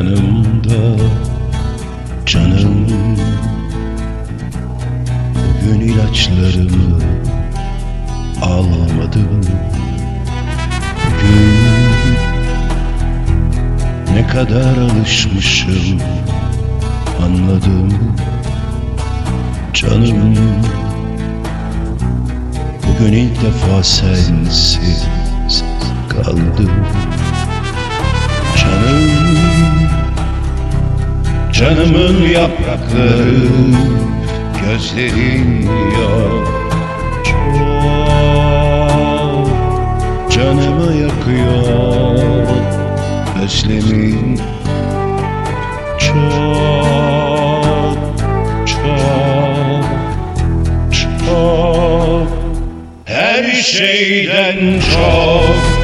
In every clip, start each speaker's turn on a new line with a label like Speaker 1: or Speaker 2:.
Speaker 1: Yanımda canım. Bugün ilaçlarımı almadım. Bugün ne kadar alışmışım anladım. Canım. Bugün ilk defa sensiz Canımın yaprakları Gözlerin yok. Çok Canımı yakıyor Özlemin Çok Çok Çok. Her şeyden çok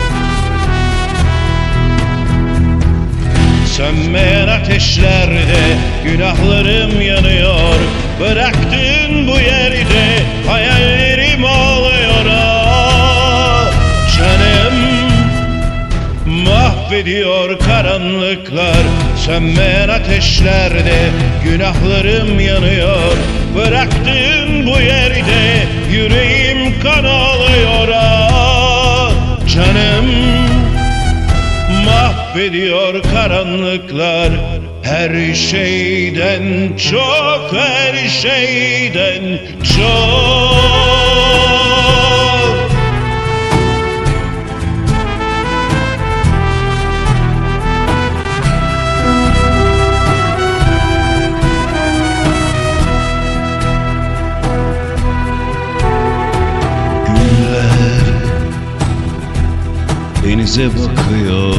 Speaker 1: Sönmeyen ateşlerde günahlarım yanıyor. Bıraktığın bu yerde hayallerim ağlıyor. Ah Canım mahvediyor karanlıklar. Sönmeyen ateşlerde günahlarım yanıyor. Bıraktığın bu yerde yüreğim kan mahvediyor karanlıklar. Her şeyden çok her şeyden çok. Günler denize bakıyor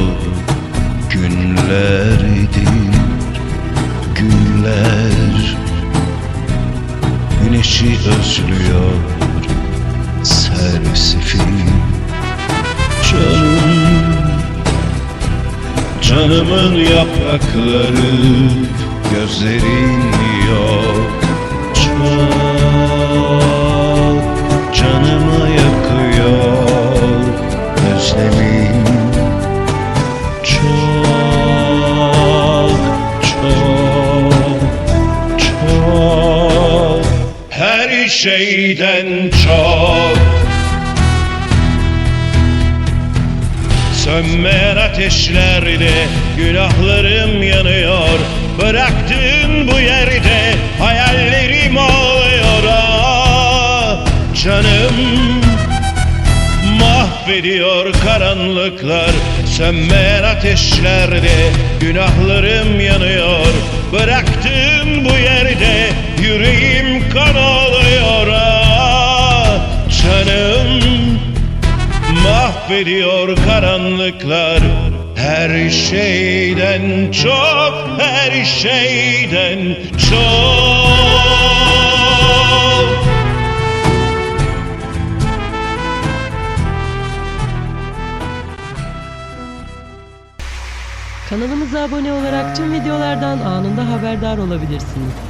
Speaker 1: günlerdir günler Güneşi özlüyor sersefil Canım Canımın yaprakları gözlerin yok. Çok şeyden çok. Sönmeyen ateşlerde günahlarım yanıyor. Bıraktığın bu yerde hayallerim ağlıyor ah Canım mahvediyor karanlıklar. Sönmeyen ateşlerde günahlarım yanıyor. Bıraktığın bu yerde yüreğim kan mahvediyor karanlıklar Her şeyden çok, her şeyden çok
Speaker 2: Kanalımıza abone olarak tüm videolardan anında haberdar olabilirsiniz.